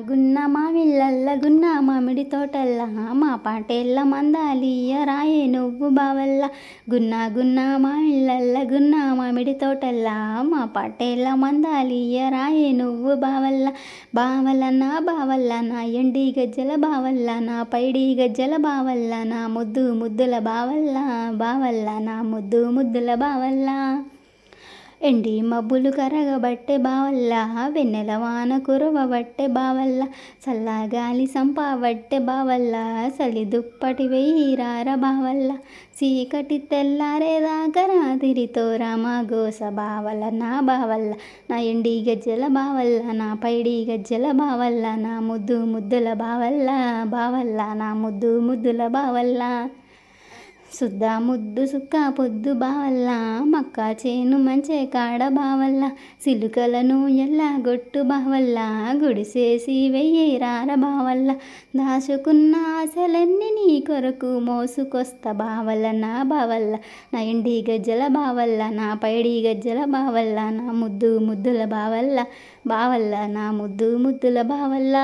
గున్న మామిళ్ళల్ల గున్న మామిడి తోటల్ల మా పాటేళ్ళ మందాలియ రాయే నువ్వు బావల్ల. గున్న గున్న మామిళ్ళల్ల గున్న మామిడి తోటల్ల మా పాటేళ్ళ మందాలియ రాయే నువ్వు బావల్ల. బావల్ల నా బావల్ల నా ఎండి గజ్జల బావల్ల నా పైడి గజ్జల బావల్ల నా ముద్దు ముద్దుల బావల్ల బావల్ల నా ముద్దు ముద్దుల బావల్ల. ఎండి మబ్బులు కరగబట్టే బావల్ల వెన్నెల వాన కురవబట్టే బావల్ల చల్లగాలి సంపాబట్టే బావల్ల చలి దుప్పటి వెయ్యిరార బావల్ల చీకటి తెల్లారేదాకా రాతిరితో రామా గోస బావల్ల నా బావల్ల నా ఎండి గజ్జల బావల్ల నా పైడి గజ్జల బావల్ల నా ముద్దు ముద్దుల బావల్ల బావల్ల నా ముద్దు ముద్దుల బావల్ల. సుద్దా ముద్దు సుక్క పొద్దు బావల్ల మక్క చేను మంచే కాడ బావల్ల సిలుకలను ఎల్లగొట్టు బావల్ల గుడిసేసి వెయ్యేరార బావల్ల. దాచుకున్న ఆశలన్నీ నీ కొరకు మోసుకొస్తా బావల్ల నా బావల్ల. నా ఇండి గజ్జల బావల్ల నా పైడి గజ్జల బావల్ల నా ముద్దు ముద్దుల బావల్ల బావల్ల నా ముద్దు ముద్దుల బావల్ల.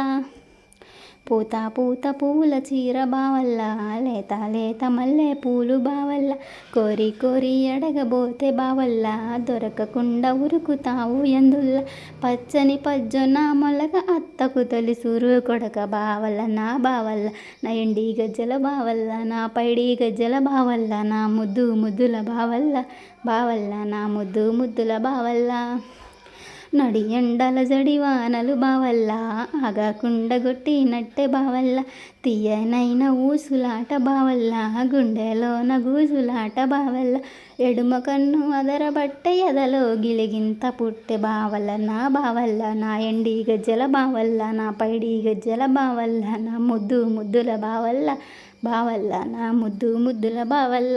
పూత పూత పూల చీర బావల్ల లేత లేత మల్లె పూలు బావల్ల. కోరి కోరి ఎడగబోతే బావల్ల దొరకకుండా ఉరుకుతావు ఎందుల్ల. పచ్చని పజ్జొన్న మొలక అత్తకు తొలిసూరు కొడక బావల్ల నా బావల్ల. నా ఎండి గజ్జల బావల్ల నా పైడి గజ్జల బావల్ల నా ముద్దు ముద్దుల బావల్ల. బావల్ల నా ముద్దు ముద్దుల బావల్ల. నడి ఎండల జడి వానలు బావల్ల ఆగకుండా కొట్టినట్టే బావల్ల తీయనైన ఊసులాట బావల్ల గుండెలోన గూసులాట బావల్ల ఎడుమ కన్ను అదరబట్టే ఎదలో గిలిగింత పుట్టె బావల్ల నా బావల్ల నా ఎండి గజ్జల బావల్ల నా పైడి గజ్జల బావల్ల నా ముద్దు ముద్దుల బావల్ల బావల్ల నా ముద్దు ముద్దుల బావల్ల.